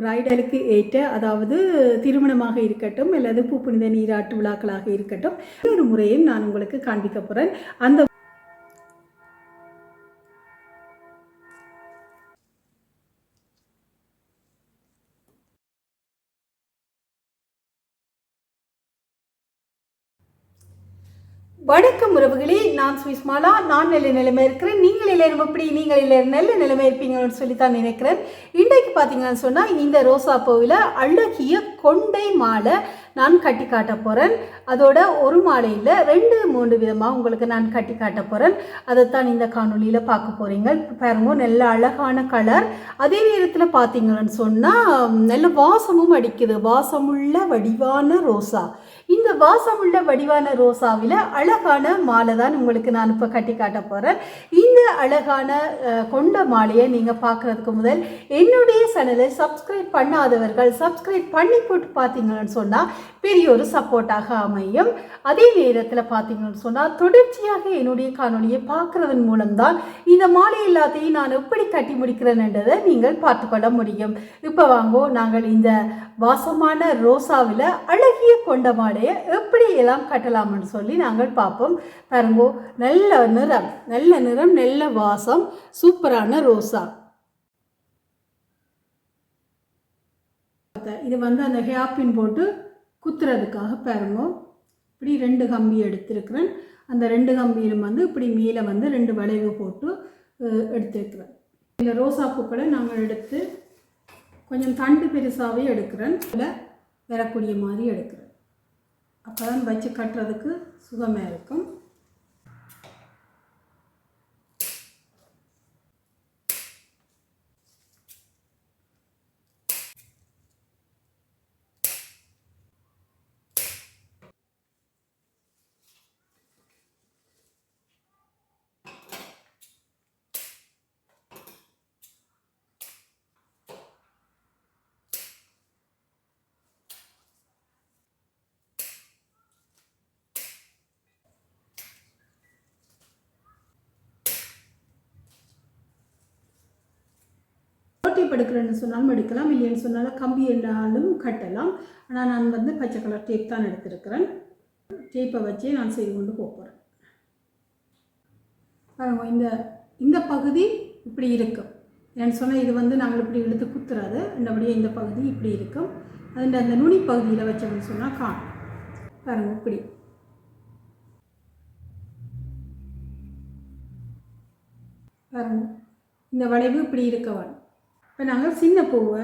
பிரைடலுக்கு ஏற்ற அதாவது திருமணமாக இருக்கட்டும் அல்லது பூ புனித நீராட்டு விழாக்களாக இருக்கட்டும் ஒரு முறையும் நான் உங்களுக்கு காண்பிக்க போகிறேன் அந்த வணக்கம் உறவுகளே நான் சுவிஸ்மாலா. நான் நல்ல நிலைமை இருக்கிறேன். நீங்கள் எல்லாரும் எப்படி? நீங்கள் எல்லாரும் நல்ல நிலைமை இருப்பீங்கன்னு சொல்லி தான் நினைக்கிறேன். இன்றைக்கு பார்த்தீங்கன்னு சொன்னால் இந்த ரோசா பூவில் அழகிய கொண்டை மாலை நான் கட்டி காட்ட போகிறேன் அதோட ஒரு மாலையில் ரெண்டு மூன்று விதமாக உங்களுக்கு நான் கட்டி காட்ட போகிறேன் அதைத்தான் இந்த காணொளியில் பார்க்க போகிறீங்க பாருங்க நல்ல அழகான கலர் அதே நேரத்தில் பார்த்தீங்கன்னு சொன்னால் நல்ல வாசமும் அடிக்குது. வாசமுள்ள வடிவான ரோசா. இந்த வாசமுள்ள வடிவான ரோசாவில் அழகான மாலை தான் உங்களுக்கு நான் இப்போ கட்டி காட்ட போகிறேன் இந்த அழகான கொண்ட மாலையை நீங்கள் பார்க்குறதுக்கு முதல் என்னுடைய சேனலை சப்ஸ்கிரைப் பண்ணாதவர்கள் சப்ஸ்கிரைப் பண்ணி போட்டு பார்த்தீங்கன்னு சொன்னால் பெரிய ஒரு சப்போர்ட்டாக அமையும். அதே நேரத்தில் பார்த்தீங்கன்னு சொன்னால் தொடர்ச்சியாக என்னுடைய காணொளியை பார்க்குறதன் மூலம்தான் இந்த மாலை எல்லாத்தையும் நான் எப்படி கட்டி முடிக்கிறேன்ன்றதை நீங்கள் பார்த்துக்கொள்ள முடியும். இப்போ வாங்கோ நாங்கள் இந்த வாசமான ரோசாவில் அழகிய கொண்ட மாலையை எப்படி எல்லாம் கட்டலாம்னு சொல்லி நாங்கள் பார்ப்போம். பாருங்கோ நல்ல நிறம் நல்ல நிறம் நல்ல வாசம் சூப்பரான ரோசா. இது வந்து அந்த ஹேப்பின் போட்டு குத்துறதுக்காக பாருங்க. இப்படி ரெண்டு கம்பி எடுத்திருக்கிறேன். அந்த ரெண்டு கம்பியிலும் வந்து இப்படி மேலே வந்து ரெண்டு வளைவு போட்டு எடுத்திருக்கிறேன். இந்த ரோசா பூக்களை நாங்கள் எடுத்து கொஞ்சம் தண்டு பெருசாகவே எடுக்கிறேன். இதில் வரக்கூடிய மாதிரி எடுக்கிறேன். அப்போ தான் வச்சு கட்டுறதுக்கு சுகமாக இருக்கும். டேப் எடுக்கிறேன்னு சொன்னாலும் எடுக்கலாம் இல்லைன்னு சொன்னாலும் கம்பி என்றாலும் கட்டலாம். ஆனால் நான் வந்து பச்சை கலர் டேப் தான் எடுத்திருக்கிறேன். டேப்பை வச்சே நான் செய்து கொண்டு போகிறேன் இந்த இந்த பகுதி இப்படி இருக்கும். ஏன்னு சொன்னால் இது வந்து நாங்கள் இப்படி இழுத்து குத்துறாது. இந்தபடியே இந்த பகுதி இப்படி இருக்கும். அதில் அந்த நுனி பகுதியில் வச்சோம்னு சொன்னால் காணும். பாருங்கள் இப்படி. பாருங்க இந்த வளைவு இப்படி இருக்க வேணும் இப்போ நாங்கள் சின்ன பூவை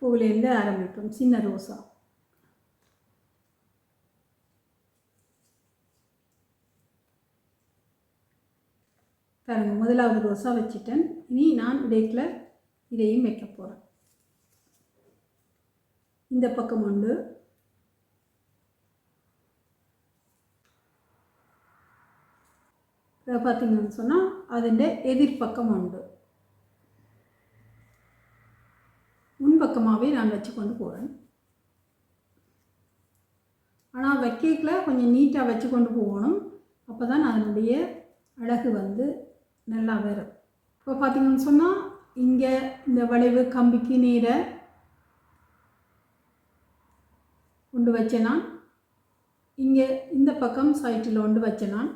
பூவிலேருந்து ஆரம்பிப்போம். சின்ன ரோசா. பாருங்க முதலாவது ரோஸாக வச்சுட்டேன். இனி நான் டேக்கில் இதையும் வைக்க போகிறேன் இந்த பக்கம் உண்டு. பார்த்தீங்கன்னு சொன்னால் அதன் எதிர்ப்பக்கம் உண்டு. பக்கமாகவே நான் வச்சு கொண்டு போகிறேன் ஆனால் வைக்கல கொஞ்சம் நீட்டாக வச்சு கொண்டு போகணும். அப்போ தான் அதனுடைய அழகு வந்து நல்லா வரும். இப்போ பார்த்தீங்கன்னு சொன்னால் இங்கே இந்த வளைவு கம்பிக்கு நீரை கொண்டு வச்சேன் நான். இங்கே இந்த பக்கம் சைட்டில் கொண்டு வச்சேன் நான்.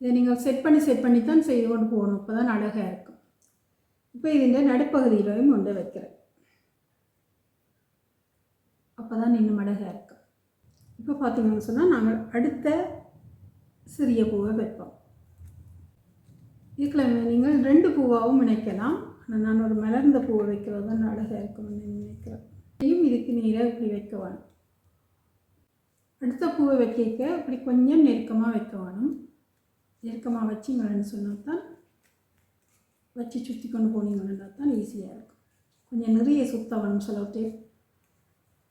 இதை நீங்கள் செட் பண்ணி செட் பண்ணி தான் செய்து கொண்டு போகணும். அப்போ தான் அழகாக இருக்கும். இப்போ ഇതിൻ്റെ நடுப்பகுதியிலையும் கொண்டு வைக்கிறேன் அப்போ தான் இன்னும் அழகாக இருக்கும் இப்போ பார்த்தீங்கன்னு சொன்னால் நாங்கள் அடுத்த சிறிய பூவை வைப்போம் இதுக்குள்ள நீங்கள் ரெண்டு பூவாகவும் நினைக்கலாம் ஆனால் நான் ஒரு மலர்ந்த பூவை வைக்கிறது தான் அழகாக இருக்கும்னு நினைக்கிறேன் இதையும் இதுக்கு நீரை இப்படி வைக்க வேணும் அடுத்த பூவை வைக்க இப்படி கொஞ்சம் நெருக்கமாக வைக்க வேணும் நெருக்கமாக வச்சிங்கன்னு சொன்னால் தான் வச்சு சுற்றி கொண்டு போனீங்கன்னா தான் ஈஸியாக இருக்கும். கொஞ்சம் நிறைய சுத்த வேணும் செலவு டேப்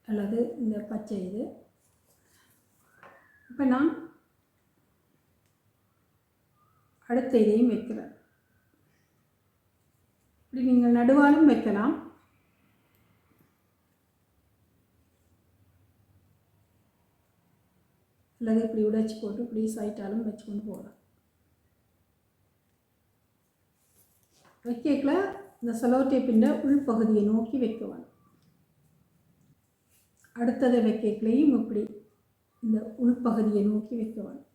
அல்லது இந்த பச்சை இது. இப்போ நான் அடுத்த இதையும் வைக்கிறேன். இப்படி நீங்கள் நடுவாலும் வைக்கலாம். அல்லது இப்படி உடைச்சி போட்டு இப்படி சைட்டாலும் வச்சு கொண்டு போகலாம். வைக்கல இந்த செலோ டேப்பின் உள்பகுதியை நோக்கி வைக்க வேணும் அடுத்ததை வைக்கலையும் இப்படி இந்த உள்பகுதியை நோக்கி வைக்க வேணும்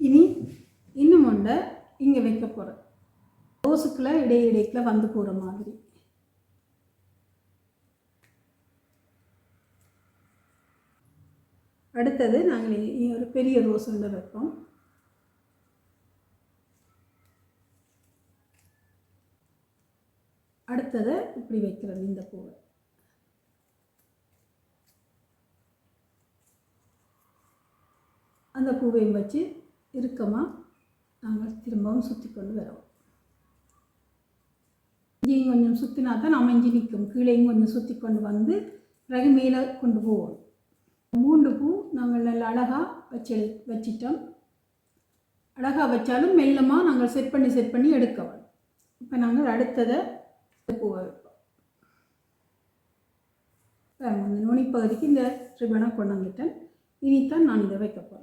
இனி இன்னும் ஒன்றை இங்கே வைக்க போகிறேன் ரோஸுக்குள்ள இடை இடைக்குள்ள வந்து போகிற மாதிரி. அடுத்தது நாங்கள் ஒரு பெரிய ரோஸ் ஒன்று வைப்போம். அடுத்ததை இப்படி வைக்கிறது இந்த பூவை. அந்த பூவையும் வச்சு இறுக்கமாக நாங்கள் திரும்பவும் சுற்றி கொண்டு வரோம் இங்கேயும் கொஞ்சம் சுற்றினா தான் நாம் அமைஞ்சு நிற்கும். கீழேயும் கொஞ்சம் சுற்றி கொண்டு வந்து பிறகு மேலே கொண்டு போவோம். மூன்று பூ நாங்கள் நல்ல அழகாக வச்சு வச்சிட்டோம். அழகாக வச்சாலும் மெல்லமாக நாங்கள் செட் பண்ணி செட் பண்ணி எடுக்கணும் இப்போ நாங்கள் அடுத்ததை பூவை வைப்போம். பாருங்க, இந்த நுனிப்பகுதிக்கு இந்த ரிபனை கொண்டு வந்துட்டேன். இனித்தான் நான் இதை வைக்க போகிறேன்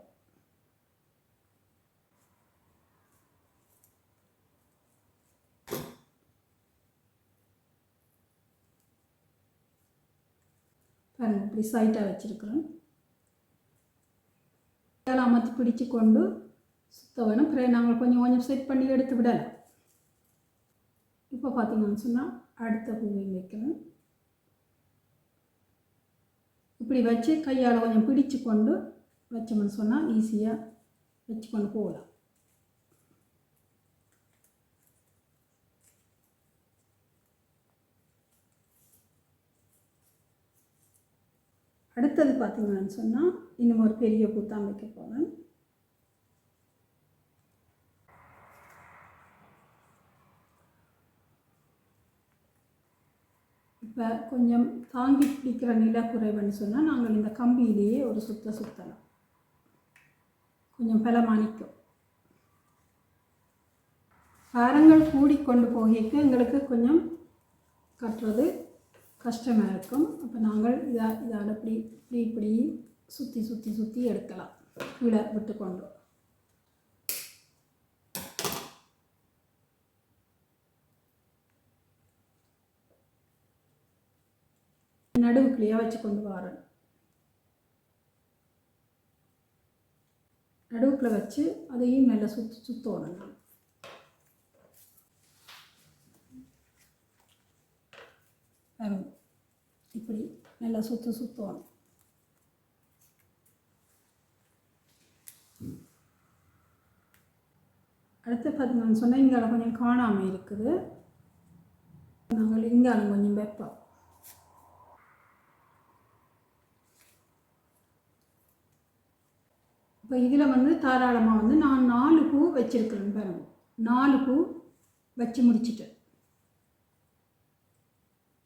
பாருங்கள் இப்படி சைட்டாக வச்சுருக்குறேன் இதெல்லாம் அமர்த்தி பிடிச்சு கொண்டு சுத்த வேணும் பிறகு நாங்கள் கொஞ்சம் கொஞ்சம் செட் பண்ணி எடுத்து விடலாம் இப்போ பார்த்தீங்கன்னு சொன்னால் அடுத்த பூவையும் வைக்கணும் இப்படி வச்சு கையால் கொஞ்சம் பிடிச்சு கொண்டு வச்சோம்னு சொன்னால் ஈஸியாக வச்சு கொண்டு போகலாம் அடுத்தது பார்த்தீங்கன்னு சொன்னால் இன்னும் ஒரு பெரிய பூத்தான் வைக்க போகிறேன் இப்போ கொஞ்சம் தாங்கி பிடிக்கிற நில குறைவுன்னு சொன்னால் நாங்கள் இந்த கம்பியிலேயே ஒரு சுத்த சுத்தலாம் கொஞ்சம் பலமானிக்கும். பாரங்கள் கூடி கொண்டு போகிக்க எங்களுக்கு கொஞ்சம் கட்டுறது கஷ்டமாக இருக்கும். அப்போ நாங்கள் இதை இதால் இப்படி இப்படி இப்படி சுற்றி சுற்றி சுற்றி எடுக்கலாம். கீழே விட்டு கொண்டு. நடுவுக்குள்ளேயே வச்சு கொண்டு வரணும். நடுவுக்குள்ள வச்சு அதையும் நல்லா சுற்றி சுற்றணும் நான் பாருங்க. இப்படி நல்லா சுற்று சுற்றுவோம் அடுத்து பார்த்தீங்கன்னு சொன்னால் இங்கே கொஞ்சம் காணாமல் இருக்குது நாங்கள் இங்கே கொஞ்சம் வைப்போம் இப்போ இதில் வந்து தாராளமாக வந்து நான் நாலு பூ வச்சுருக்கிறேன் பாருங்க நாலு பூ வச்சு முடிச்சிட்டேன்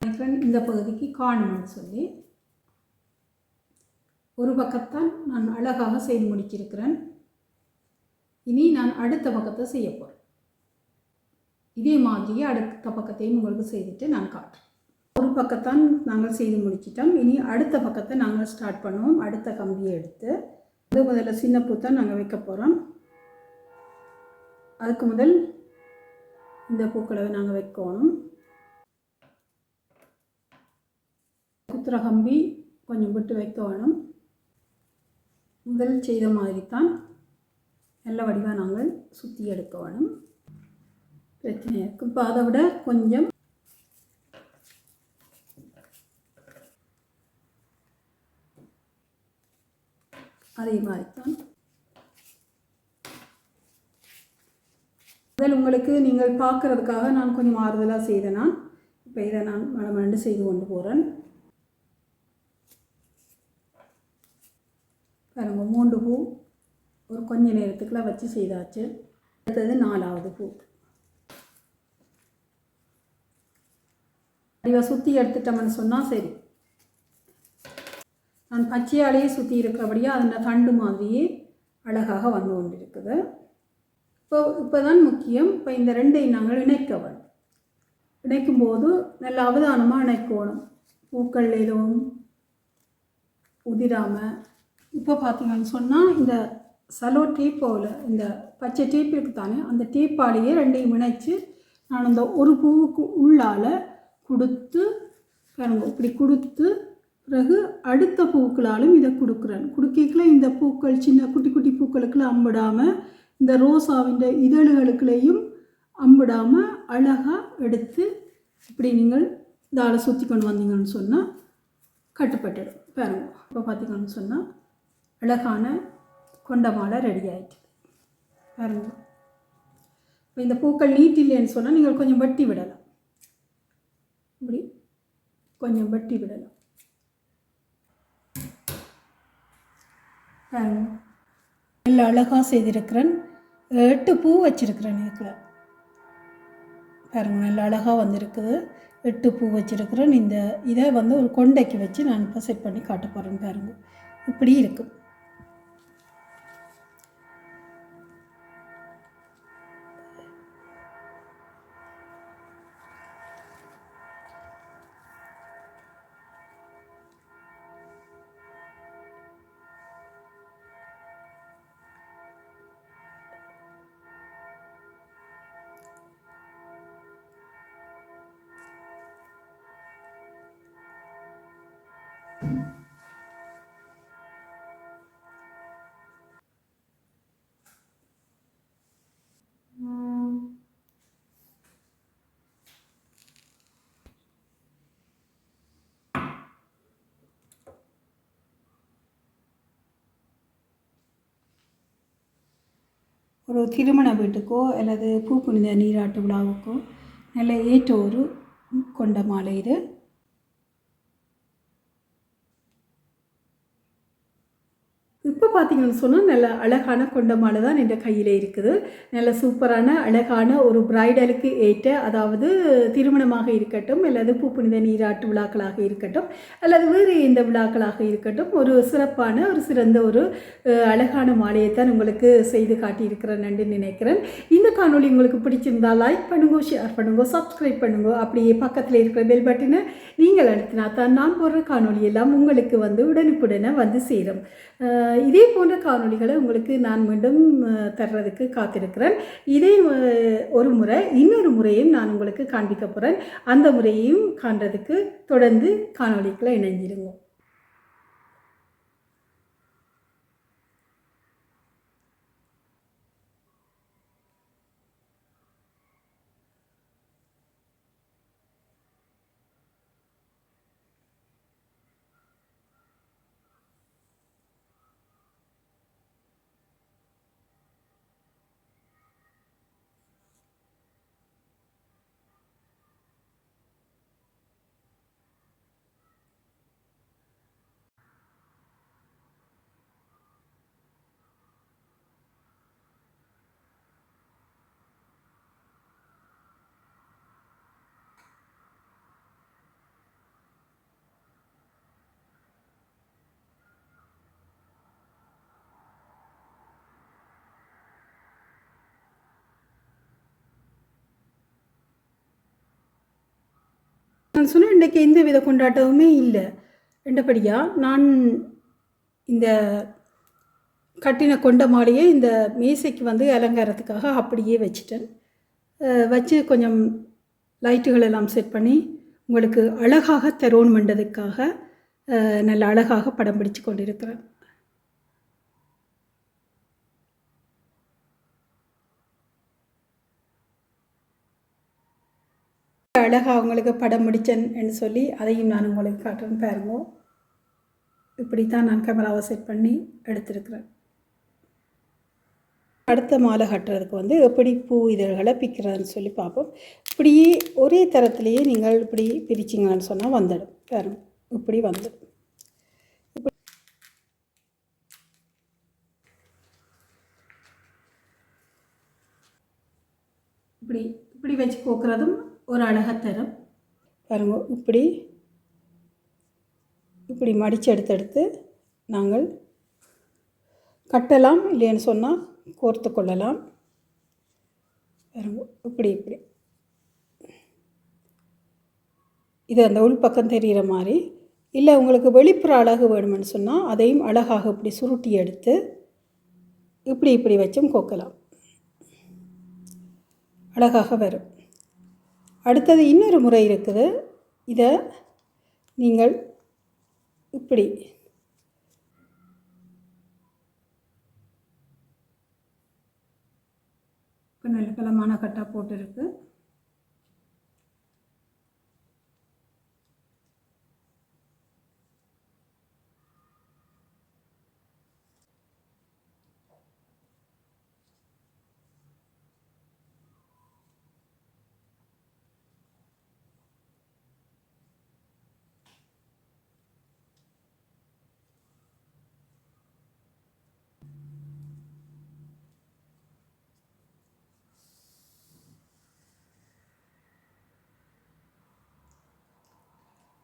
நினைக்கிறேன் இந்த பகுதிக்கு காணும்னு சொல்லி ஒரு பக்கத்தான் நான் அழகாக செய்து முடிச்சிருக்கிறேன் இனி நான் அடுத்த பக்கத்தை செய்ய போகிறேன் இதே மாதிரியே அடுத்த பக்கத்தையும் உங்களுக்கு செய்துட்டு நான் காட்டுறேன். ஒரு பக்கத்தான் நாங்கள் செய்து முடிச்சிட்டோம். இனி அடுத்த பக்கத்தை நாங்கள் ஸ்டார்ட் பண்ணுவோம். அடுத்த கம்பியை எடுத்து அது முதல்ல சின்ன பூ தான் நாங்கள் வைக்க போகிறோம் அதுக்கு முதல் இந்த பூக்களை நாங்கள் வைக்கணும். குத்துற கம்பி கொஞ்சம் விட்டு வைக்க வேணும். முதல் செய்த மாதிரி தான் நல்ல வடிவாக நாங்கள் சுற்றி எடுக்க வேணும். பிரச்சனை இருக்குது இப்போ அதை விட கொஞ்சம் அதே மாதிரி தான் முதல் உங்களுக்கு நீங்கள் பார்க்குறதுக்காக நான் கொஞ்சம் ஆறுதலாக செய்தேன் நான் இப்போ இதை நான் மழமண்டு செய்து கொண்டு போகிறேன் பாருங்க மூன்று பூ ஒரு கொஞ்ச நேரத்துக்குலாம் வச்சு செய்தாச்சு. அடுத்தது நாலாவது பூ. இவ சுற்றி எடுத்துட்டோம்னு சொன்னால் சரி. நான் பச்சையாலேயே சுற்றி இருக்கிறபடியே அதில் தண்டு மாதிரியே அழகாக வந்து கொண்டிருக்குது. இப்போ இப்போ தான் முக்கியம். இப்போ இந்த ரெண்டையும் நாங்கள் இணைக்க வேண்டும். இணைக்கும் போது நல்ல அவதானமாக இணைக்கணும். பூக்கள் எதுவும் உதிராமல் இப்போ பார்த்தீங்கன்னு சொன்னால் இந்த சலோ டீப்போவில் இந்த பச்சை டீப் தானே அந்த டீப்பாலேயே ரெண்டையும் இணைச்சி நான் அந்த ஒரு பூவுக்கு உள்ளால் கொடுத்து பாருங்க இப்படி கொடுத்து பிறகு அடுத்த பூக்களாலும் இதை கொடுக்குறேன். குடுக்கிக்கல இந்த பூக்கள் சின்ன குட்டி குட்டி பூக்களுக்குலாம் அம்பிடாமல் இந்த ரோசாவின் இதழ்களுக்குள்ளேயும் அம்பிடாமல் அழகாக எடுத்து இப்படி நீங்கள் இதால் சுற்றி கொண்டு வந்தீங்கன்னு சொன்னால் கட்டுப்பட்டுடும். பாருங்க இப்போ பார்த்தீங்கன்னு சொன்னால் அழகான கொண்ட மாலை ரெடி ஆகிட்டு பாருங்க. இப்போ இந்த பூக்கள் நீட் இல்லைன்னு சொன்னால் நீங்கள் கொஞ்சம் வெட்டி விடலாம். இப்படி கொஞ்சம் வெட்டி விடலாம். பாருங்க. நல்ல அழகாக செய்திருக்கிறேன். எட்டு பூ வச்சுருக்கிறேன் இதுக்குள்ள பாருங்கள் நல்ல அழகாக வந்திருக்குது. எட்டு பூ வச்சுருக்கிறேன். இந்த இதை வந்து ஒரு கொண்டைக்கு வச்சு நான் இப்போ செட் பண்ணி காட்ட போகிறேன் பாருங்க. இப்படி இருக்கும் ஒரு திருமண வீட்டுக்கோ அல்லது பூ புனித நீராட்டு விழாவுக்கோ நல்ல ஏற்ற ஒரு கொண்ட மாலை இது இப்போ பார்த்தீங்கன்னு சொன்னால் நல்ல அழகான கொண்ட மாலை தான் என் கையில் இருக்குது. நல்ல சூப்பரான அழகான ஒரு பிரைடலுக்கு ஏற்ற அதாவது திருமணமாக இருக்கட்டும் அல்லது பூ புனித நீராட்டு விழாக்களாக இருக்கட்டும் அல்லது வேறு எந்த விழாக்களாக இருக்கட்டும் ஒரு சிறப்பான ஒரு சிறந்த ஒரு அழகான மாலையை தான் உங்களுக்கு செய்து காட்டியிருக்கிறேன் என்று நினைக்கிறேன். இந்த காணொளி உங்களுக்கு பிடிச்சிருந்தா லைக் பண்ணுங்க ஷேர் பண்ணுங்க சப்ஸ்கிரைப் பண்ணுங்க. அப்படியே பக்கத்தில் இருக்கிற பெல் பட்டனை நீங்கள் அழுத்தினா தான் நான் போடுற காணொளி எல்லாம் உங்களுக்கு வந்து உடனுக்குடனே வந்து சேரும். இதே போல் போன்ற காணொளிகளை உங்களுக்கு நான் மீண்டும் தர்றதுக்கு காத்திருக்கிறேன். இதே ஒரு முறை இன்னொரு முறையும் நான் உங்களுக்கு காண்பிக்க போகிறேன் அந்த முறையையும் காண்றதுக்கு தொடர்ந்து காணொளிக்குள்ள இணைஞ்சிருங்க நான் சொன்னேன் இன்றைக்கு எந்த வித கொண்டாட்டமுமே இல்லை. ரெண்டபடியாக நான் இந்த கட்டின கொண்ட மாலையை இந்த மேசைக்கு வந்து அலங்காரத்துக்காக அப்படியே வச்சுட்டேன். வச்சு கொஞ்சம் லைட்டுகள் எல்லாம் செட் பண்ணி உங்களுக்கு அழகாக தரோன் பண்ணுறதுக்காக நல்ல அழகாக படம் பிடிச்சு கொண்டிருக்கிறேன். அழகாக உங்களுக்கு படம் முடித்தேன்னு சொல்லி அதையும் நான் உங்களுக்கு காட்டுறேன். பாருங்க. இப்படி தான் நான் கேமராவை செட் பண்ணி எடுத்திருக்கிறேன். அடுத்த மாலை கட்டுறதுக்கு வந்து எப்படி பூ இதழ்களை பிக்கிறதுன்னு சொல்லி பார்ப்போம். இப்படியே ஒரே தரத்துலேயே நீங்கள் இப்படி பிரிச்சிங்கன்னு சொன்னால் வந்துடும். பாருங்க. இப்படி வந்துடும். இப்படி இப்படி வச்சு கோக்குறதும் ஒரு அழகாக தரும். பாருங்க இப்படி இப்படி மடித்து எடுத்தெடுத்து நாங்கள் கட்டலாம் இல்லைன்னு சொன்னால் கோர்த்து கொள்ளலாம். இப்படி இப்படி. இது அந்த உள்பக்கம் தெரிகிற மாதிரி. இல்லை உங்களுக்கு வெளிப்புற அழகு வேணுமென்னு சொன்னால் அதையும் அழகாக இப்படி சுருட்டி எடுத்து இப்படி இப்படி வச்சும் கோக்கலாம். அழகாக வரும். அடுத்தது இன்னொரு முறை இருக்குது. இதை நீங்கள் இப்படி. இப்போ நல்ல பலமான கட்டாக போட்டிருக்கு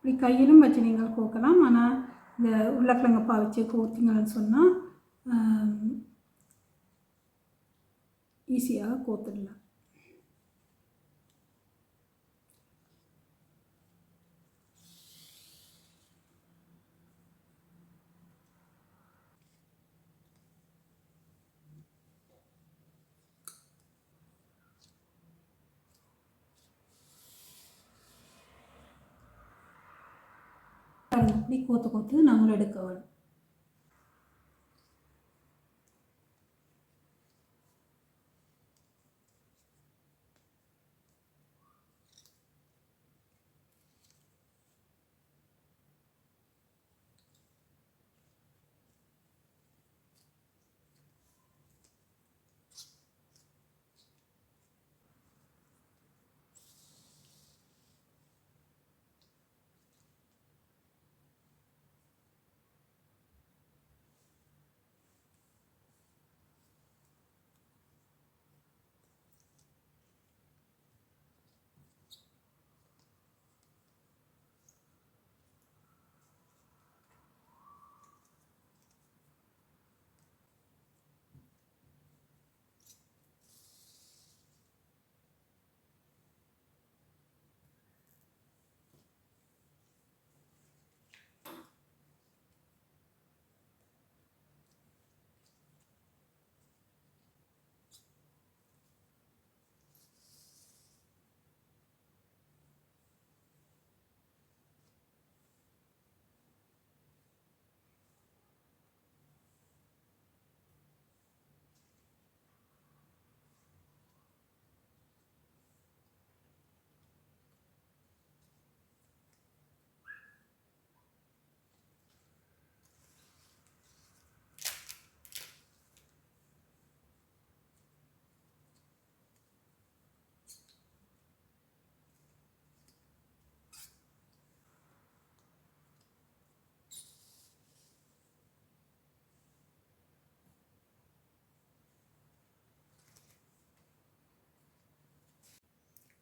இப்படி கையிலும் வச்சு நீங்கள் கோக்கலாம். ஆனால் இந்த உருளைக்கிழங்கப்பா வச்சு கோத்திங்கன்னு சொன்னால் ஈஸியாக கோத்துடலாம். அப்படி கோத்து கோத்து நாங்கள் எடுக்க வேணும்.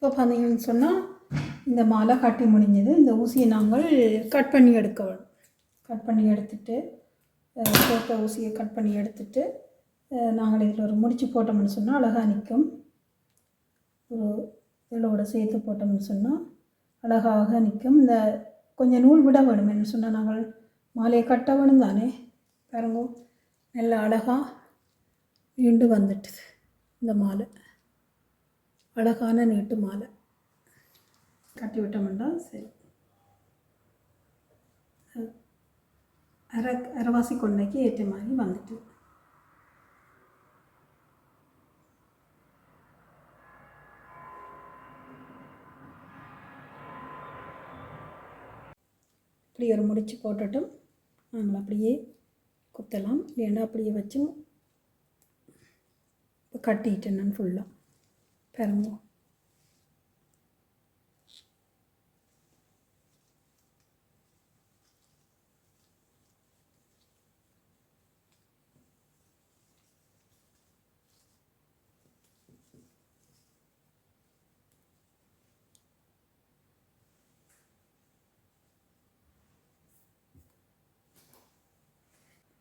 இப்போ பார்த்தீங்கன்னு சொன்னால் இந்த மாலை கட்டி முடிஞ்சது. இந்த ஊசியை நாங்கள் கட் பண்ணி எடுக்கணும் கட் பண்ணி எடுத்துட்டு போட்ட ஊசியை கட் பண்ணி எடுத்துட்டு நாங்கள் இதில் ஒரு முடிச்சு போட்டோம்னு சொன்னால் அழகாக நிற்கும் ஒரு இதோட சேர்த்து போட்டோம்னு சொன்னால் அழகாக நிற்கும் இந்த கொஞ்சம் நூல் விட வேணும்னு சொன்னால் நாங்கள் மாலையை கட்ட வேணும் தானே. பாருங்க நல்ல அழகாக நீண்டு வந்துட்டுது இந்த மாலை. அழகான நீட்டு மாலை. கட்டி விட்டோம்னா சரி. அர அரை அரைவாசி கொண்டைக்கு ஏற்ற மாதிரி வந்துட்டு. இப்படி ஒரு முடிச்சு போட்டுட்டும். நாங்கள் அப்படியே குத்தலாம். இல்லைன்னா அப்படியே வச்சும் இப்போ கட்டிட்டேன் நான் ஃபுல்லாக பாருங்க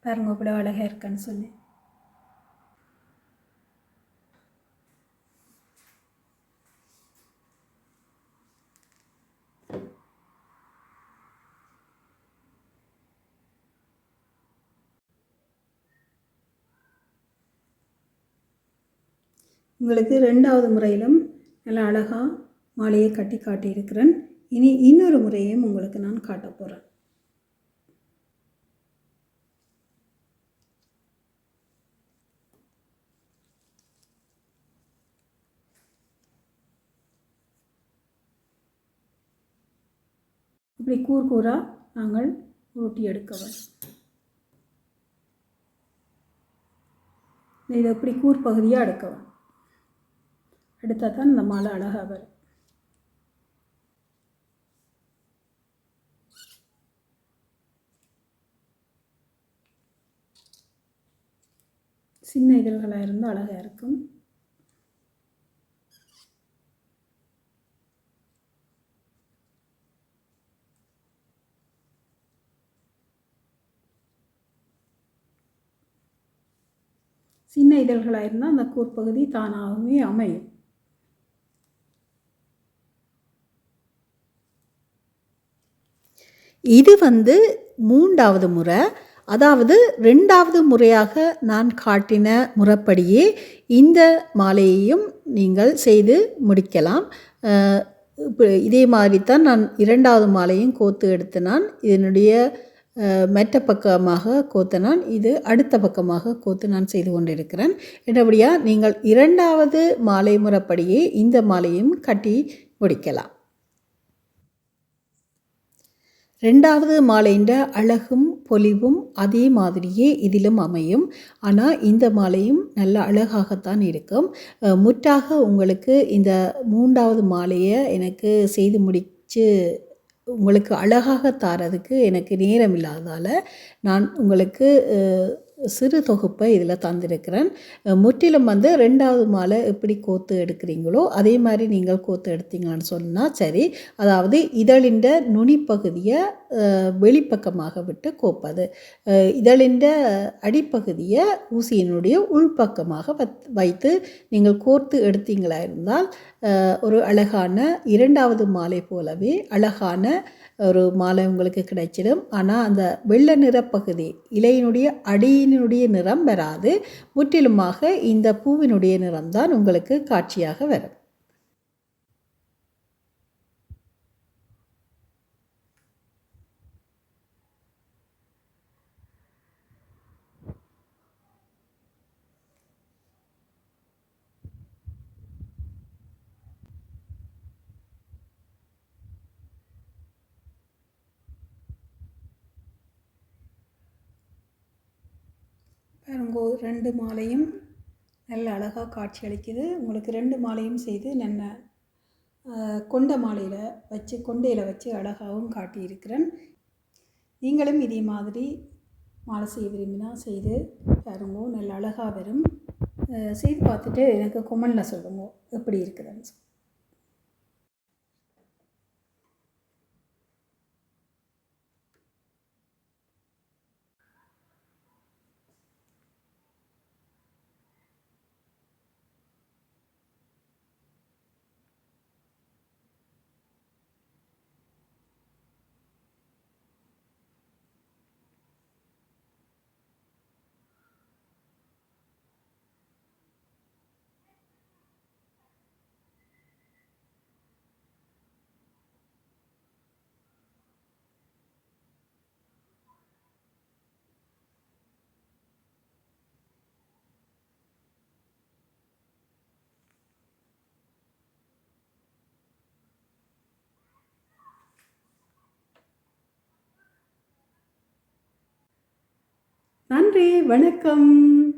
பாருங்க இவ்வளோ அழகாக இருக்கான்னு சொல்லி உங்களுக்கு ரெண்டாவது முறையிலும் நல்லா அழகாக மாலையை கட்டி காட்டியிருக்கிறேன். இனி இன்னொரு முறையும் உங்களுக்கு நான் காட்ட போகிறேன் இப்படி கூர் கூறாக நாங்கள் உருட்டி எடுக்கவேன் இதை இப்படி கூர் பகுதியாக எடுக்கவேன் எடுத்தால் தான் இந்த மாலை அழகாக வரும் சின்ன இதழ்களாக இருந்தால் அழகாக இருக்கும். சின்ன இதழ்களாக இருந்தால் அந்த கூர்ப்பகுதி தானாகவே அமையும். இது வந்து மூன்றாவது முறை. அதாவது ரெண்டாவது முறையாக நான் காட்டின முறைப்படியே இந்த மாலையையும் நீங்கள் செய்து முடிக்கலாம். இதே மாதிரி தான் நான் இரண்டாவது மாலையும் கோத்து எடுத்து நான் இதனுடைய அஹ், மற்ற பக்கமாக கோத்து நான் இது அடுத்த பக்கமாக கோத்து நான் செய்து கொண்டிருக்கிறேன். என்றபடியாக நீங்கள் இரண்டாவது மாலை முறைப்படியே இந்த மாலையும் கட்டி முடிக்கலாம். ரெண்டாவது மாலைன்ற அழகும் பொலிவும் அதே மாதிரியே இதிலும் அமையும். ஆனால் இந்த மாலையும் நல்ல அழகாகத்தான் இருக்கும். முற்றாக உங்களுக்கு இந்த மூன்றாவது மாலையை எனக்கு செய்து முடித்து உங்களுக்கு அழகாக தாரதுக்கு எனக்கு நேரம் இல்லாததால் நான் உங்களுக்கு சிறு தொகுப்பை இதில் தந்திருக்கிறேன். முற்றிலும் வந்து ரெண்டாவது மாலை எப்படி கோத்து எடுக்கிறீங்களோ அதே மாதிரி நீங்கள் கோத்து எடுத்தீங்கன்னு சொன்னால் சரி. அதாவது இதழின் நுனிப்பகுதியை வெளிப்பக்கமாக விட்டு கோப்பது. இதழின் அடிப்பகுதியை ஊசியினுடைய உள்பக்கமாக வைத்து நீங்கள் கோர்த்து எடுத்தீங்களா இருந்தால் ஒரு அழகான இரண்டாவது மாலை போலவே அழகான ஒரு மாலை உங்களுக்கு கிடைச்சிடும். ஆனால் அந்த வெள்ளை நிறப்பகுதி இலையினுடைய அடியினுடைய நிறம் வராது. முற்றிலுமாக இந்த பூவினுடைய நிறம்தான் உங்களுக்கு காட்சியாக வரும். பாருங்கோ ரெண்டு மாலையும் நல்ல அழகாக காட்சி அளிக்குது உங்களுக்கு ரெண்டு மாலையும் செய்து நல்ல கொண்ட மாலையில் வச்சு கொண்டையில் வச்சு அழகாகவும் காட்டியிருக்கிறேன். நீங்களும் இதே மாதிரி மாலை செய்ய விரும்பினா செய்து பாருங்கோ நல்ல அழகாக வரும். செய்து பார்த்துட்டு எனக்கு கொமெண்டில் சொல்லுங்க எப்படி இருக்குதுன்னு நன்றி வணக்கம்.